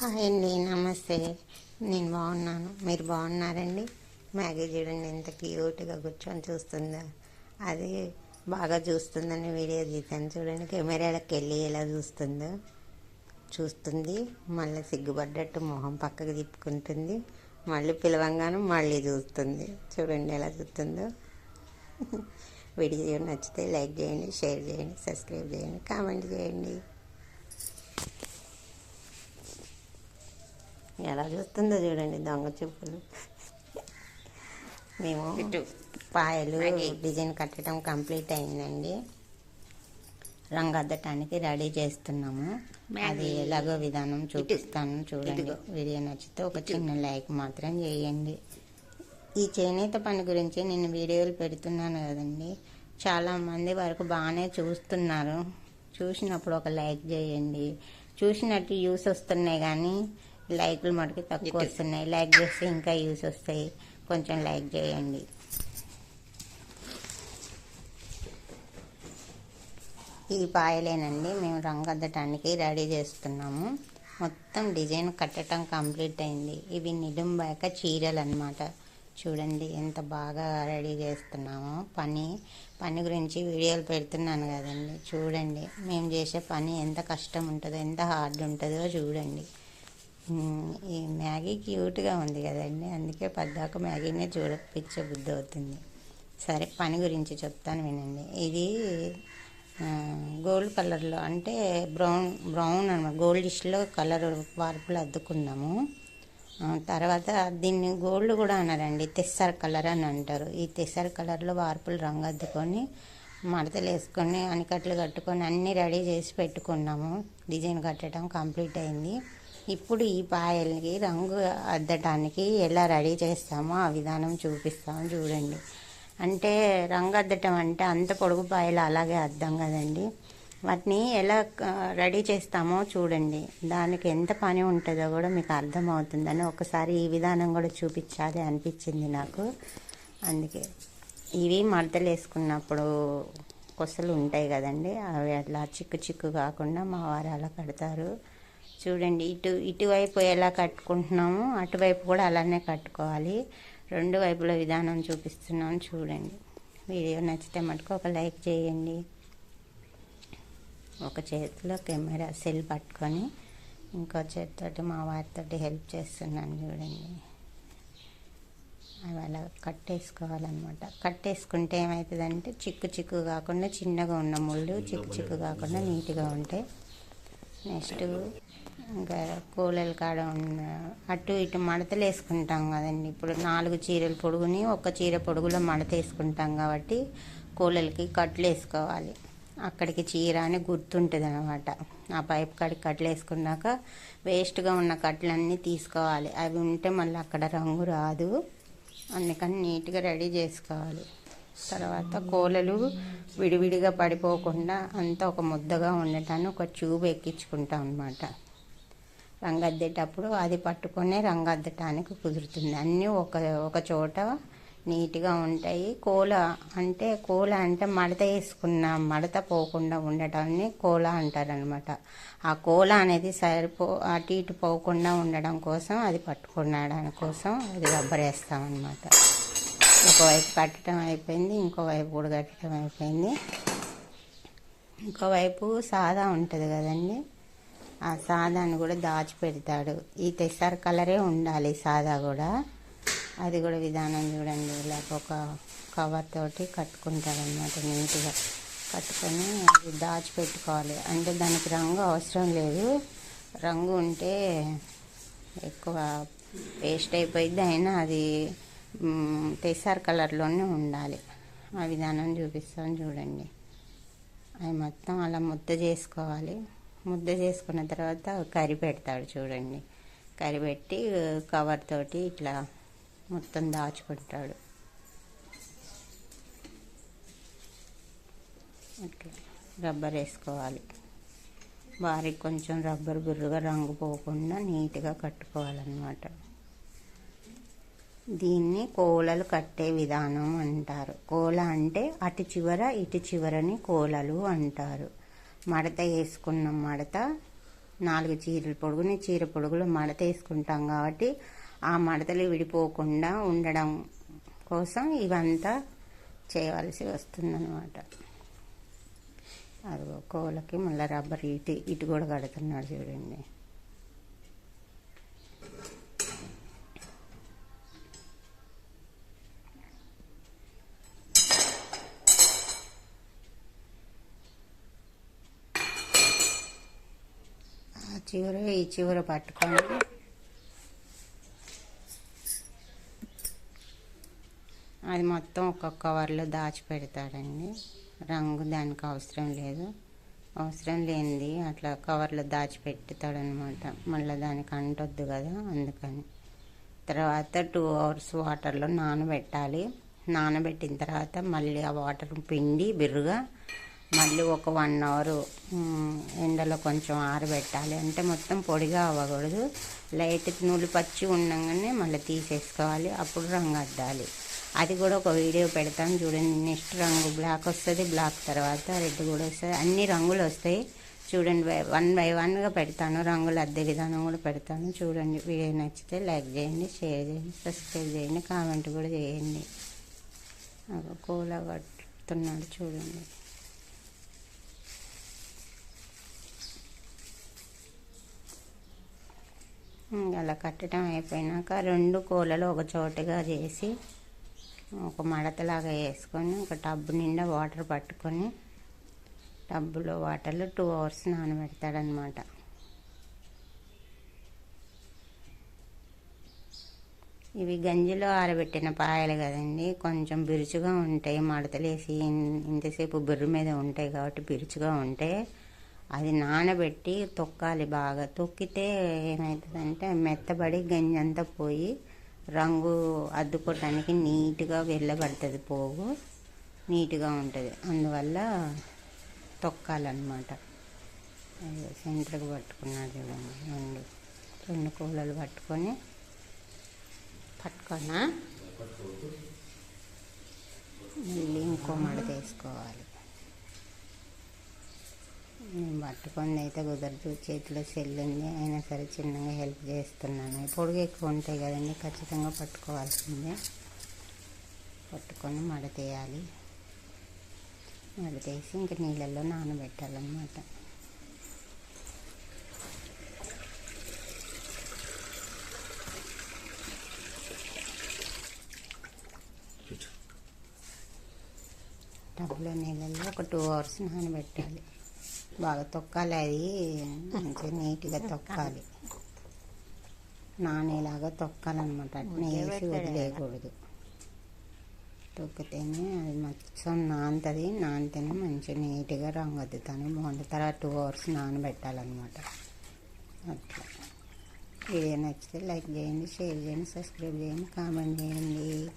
Hi అండి నమస్తే. నేను బాగున్నాను. మీరు బాగున్నారండి? మ్యాగీ చూడండి ఎంత క్యూట్గా కూర్చొని చూస్తుందో. అది బాగా చూస్తుందని వీడియో తీసాను చూడండి కెమెరాలకు వెళ్ళి ఎలా చూస్తుందో. చూస్తుంది మళ్ళీ సిగ్గుపడ్డట్టు మొహం పక్కకు తిప్పుకుంటుంది. మళ్ళీ పిలవంగానే మళ్ళీ చూస్తుంది. చూడండి ఎలా చూస్తుందో. వీడియో నచ్చితే లైక్ చేయండి షేర్ చేయండి సబ్స్క్రైబ్ చేయండి కామెంట్ చేయండి. ఎలా చూస్తుందో చూడండి దొంగ చూపులు. మేము పాయలు డిజైన్ కట్టడం కంప్లీట్ అయిందండి. రంగు అద్దటానికి రెడీ చేస్తున్నాము. అది ఎలాగో విధానం చూపిస్తాను చూడండి. వీడియో నచ్చితే ఒక చిన్న లైక్ మాత్రం చేయండి. ఈ చేనేత పని గురించి నేను వీడియోలు పెడుతున్నాను కదండి. చాలా మంది వరకు బాగానే చూస్తున్నారు. చూసినప్పుడు ఒక లైక్ చేయండి. చూసినట్టు యూస్ వస్తున్నాయి కానీ లైక్లు మటుకు తక్కువ వస్తున్నాయి. లైక్ చేస్తే ఇంకా యూస్ వస్తాయి. కొంచెం లైక్ చేయండి. ఈ పాయలేనండి. మేము రంగు అద్దటానికి రెడీ చేస్తున్నాము. మొత్తం డిజైన్ కట్టడం కంప్లీట్ అయింది. ఇవి నిడుంబాక చీరలు అనమాట చూడండి ఎంత బాగా రెడీ చేస్తున్నామో. పని పని గురించి వీడియోలు పెడుతున్నాను కదండి. చూడండి మేము చేసే పని ఎంత కష్టం ఉంటుందో ఎంత హార్డ్ ఉంటుందో చూడండి. ఈ మ్యాగీ క్యూట్గా ఉంది కదండి. అందుకే పద్దాక మ్యాగీనే చూడపించే బుద్ధి అవుతుంది. సరే పని గురించి చెప్తాను వినండి. ఇది గోల్డ్ కలర్లో అంటే బ్రౌన్ బ్రౌన్ అనమాట. గోల్డిష్లో కలర్ వార్పులు అద్దుకున్నాము. తర్వాత దీన్ని గోల్డ్ కూడా అనరండి తెస్సర్ కలర్ అని అంటారు. ఈ తెస్సర్ కలర్లో వార్పులు రంగు అద్దుకొని మడతలు వేసుకొని అనికట్లు కట్టుకొని అన్నీ రెడీ చేసి పెట్టుకున్నాము. డిజైన్ కట్టడం కంప్లీట్ అయింది. ఇప్పుడు ఈ పాయలకి రంగు అద్దటానికి ఎలా రెడీ చేస్తామో ఆ విధానం చూపిస్తాము చూడండి. అంటే రంగు అద్దటం అంటే అంత పొడుగు పాయలు అలాగే అద్దం కదండి. వాటిని ఎలా రెడీ చేస్తామో చూడండి. దానికి ఎంత పని ఉంటుందో కూడా మీకు అర్థమవుతుందని ఒకసారి ఈ విధానం కూడా చూపించాలి అనిపించింది నాకు. అందుకే ఇవి మడతలు వేసుకున్నప్పుడు కొసలు ఉంటాయి కదండి. అవి అట్లా చిక్కు చిక్కు కాకుండా మా వారు అలా కడతారు. చూడండి ఇటు ఇటువైపు ఎలా కట్టుకుంటున్నామో అటువైపు కూడా అలానే కట్టుకోవాలి. రెండు వైపుల విధానం చూపిస్తున్నాం చూడండి. వీడియో నచ్చితే మటుకు ఒక లైక్ చేయండి. ఒక చేతిలో కెమెరా సెల్ పట్టుకొని ఇంకో చేతితోటి మా వారితోటి హెల్ప్ చేస్తున్నాను చూడండి. అవి అలా కట్టేసుకోవాలన్నమాట. కట్టేసుకుంటే ఏమవుతుందంటే చిక్కు చిక్కు కాకుండా చిన్నగా ఉన్న ముళ్ళు చిక్కు చిక్కు కాకుండా నీట్గా ఉంటాయి నెక్స్ట్ ఇంకా కూలల కాడ ఉన్న అటు ఇటు మడతలు వేసుకుంటాం కదండి. ఇప్పుడు నాలుగు చీరలు పొడుగుని ఒక చీర పొడుగులో మడత వేసుకుంటాం కాబట్టి కూలలకి కట్లు వేసుకోవాలి. అక్కడికి చీర అని గుర్తుంటుంది అనమాట ఆ పైప్ కాడికి కట్లు వేసుకున్నాక వేస్ట్గా ఉన్న కట్లన్నీ తీసుకోవాలి. అవి ఉంటే మళ్ళీ అక్కడ రంగు రాదు. అందుకని నీట్గా రెడీ చేసుకోవాలి. తర్వాత కోలలు విడివిడిగా పడిపోకుండా అంతా ఒక ముద్దగా ఉండటాన్ని ఒక ట్యూబ్ ఎక్కించుకుంటాం అనమాట రంగద్దేటప్పుడు అది పట్టుకునే రంగద్దటానికి కుదురుతుంది. అన్నీ ఒక ఒక చోట నీట్గా ఉంటాయి. కోల అంటే కోల అంటే మడత వేసుకున్న మడత పోకుండా ఉండటాన్ని కోల అంటారనమాట ఆ కోల అనేది సరిపో అటు ఇటు పోకుండా ఉండడం కోసం అది పట్టుకునడానికి కోసం అది రబ్బర్ వేస్తామన్నమాట. ఒకవైపు కట్టడం అయిపోయింది ఇంకోవైపు కూడా కట్టడం అయిపోయింది. ఇంకోవైపు సాదా ఉంటుంది కదండి. ఆ సాదాను కూడా దాచి పెడతాడు ఈ తెస్సార్ కలరే ఉండాలి సాదా కూడా. అది కూడా విధానం చూడండి. ఇలా ఒక కవర్ తోటి కట్టుకుంటాడు అనమాట నీట్గా. కట్టుకొని అది దాచిపెట్టుకోవాలి. అంటే దానికి రంగు అవసరం లేదు. రంగు ఉంటే ఎక్కువ వేస్ట్ అయిపోయింది అయినా అది తెసార్ తెస్సార్ కలర్లోనే ఉండాలి. ఆ విధానం చూపిస్తాను చూడండి. అవి మొత్తం అలా ముద్ద చేసుకోవాలి. ముద్ద చేసుకున్న తర్వాత కర్రీ పెడతాడు చూడండి. కర్రీ పెట్టి కవర్ తోటి ఇట్లా మొత్తం దాచుకుంటాడు. ఓకే. రబ్బర్ వేసుకోవాలి. వారికి కొంచెం రబ్బర్ బుర్రగా రంగు పోకుండా నీట్గా కట్టుకోవాలన్నమాట. దీన్ని కోలలు కట్టే విధానం అంటారు. కోల అంటే అటు చివర ఇటు చివరని కోలలు అంటారు. మడత వేసుకున్నాం మడత. నాలుగు చీరల పొడుగుని చీర పొడుగులు మడత వేసుకుంటాం కాబట్టి ఆ మడతలు విడిపోకుండా ఉండడం కోసం ఇవంతా చేయవలసి వస్తుందన్నమాట. అదిగో కోలకి మళ్ళీ రబ్బర్ ఇటు ఇటు కూడా కడుతున్నాడు చూడండి ఆ చివర ఈ చివర పట్టుకోండి. అది మొత్తం ఒక కవర్లో దాచి పెడతాడండి రంగు దానికి అవసరం లేదు. అవసరం లేనిది అట్లా కవర్లో దాచి అనమాట మళ్ళీ దానికి అంటొద్దు కదా అందుకని. తర్వాత టూ అవర్స్ వాటర్లో నానబెట్టాలి. నానబెట్టిన తర్వాత మళ్ళీ ఆ వాటర్ పిండి బిర్రుగా మళ్ళీ ఒక వన్ అవర్ ఎండలో కొంచెం ఆరబెట్టాలి. అంటే మొత్తం పొడిగా అవ్వకూడదు. లైట్ నూలు పచ్చి ఉండగానే మళ్ళీ తీసేసుకోవాలి. అప్పుడు రంగు అద్దాలి. అది కూడా ఒక వీడియో పెడతాను చూడండి. నెక్స్ట్ రంగు బ్లాక్ వస్తుంది బ్లాక్ తర్వాత రెడ్ కూడా వస్తుంది. అన్ని రంగులు వస్తాయి. చూడండి వన్ బై వన్గా పెడతాను. రంగులు అద్దె విధానం కూడా పెడతాను. చూడండి వీడియో నచ్చితే లైక్ చేయండి షేర్ చేయండి సబ్స్క్రైబ్ చేయండి కామెంట్ కూడా చేయండి. కూల కట్టుతున్నాడు చూడండి. అలా కట్టడం అయిపోయినాక రెండు కూలలు ఒక చోటుగా చేసి ఒక మడతలాగా వేసుకొని ఒక టబ్బు నిండా వాటర్ పట్టుకొని టబ్బులో వాటర్లో టూ అవర్స్ నానబెడతాడనమాట. ఇవి గంజిలో ఆరబెట్టిన పాయలు కదండి కొంచెం బిరుచుగా ఉంటాయి మడతలేసి ఇన్- ఇంతసేపు బిర్రు మీద ఉంటాయి కాబట్టి బిరుచుగా ఉంటాయి. అది నానబెట్టి తొక్కాలి బాగా. తొక్కితే ఏమవుతుందంటే మెత్తబడి గంజంతా పోయి రంగు అద్దుకోవటానికి నీట్గా వెళ్ళబడుతుంది పోగు. నీట్గా ఉంటుంది. అందువల్ల తొక్కాలన్నమాట. సెంటర్కి పట్టుకున్నాడు చూడండి. రెండు రెండు కూలలు పట్టుకొని పట్టుకోనా? మళ్ళీ ఇంకో మడత వేసుకోవాలి. నేను పట్టుకుంది అయితే కుదరదు. చేతిలో సెల్ ఉంది అయినా సరే చిన్నగా హెల్ప్ చేస్తున్నాను. పొడుగు ఎక్కువ ఉంటాయి కదండి. ఖచ్చితంగా పట్టుకోవాల్సిందే. పట్టుకొని మడతేయాలి మడతేసి ఇంక నీళ్ళల్లో నానబెట్టాలన్నమాట. టబ్లో నీళ్ళల్లో ఒక టూ అవర్స్ నానబెట్టాలి. బాగా తొక్కాలి అది. మంచిగా నీట్గా తొక్కాలి. నానేలాగా తొక్కాలన్నమాట. అట్నే వేసి వదిలేయకూడదు. తొక్కితేనే అది మొత్తం నానుతుంది నానితేనే మంచిగా నీట్గా రంగు వద్దుతానే బాగుంటుంది. తర్వాత టూ అవర్స్ నానబెట్టాలన్నమాట. అట్లా. వీడియో నచ్చితే లైక్ చేయండి షేర్ చేయండి సబ్స్క్రైబ్ చేయండి కామెంట్ చేయండి.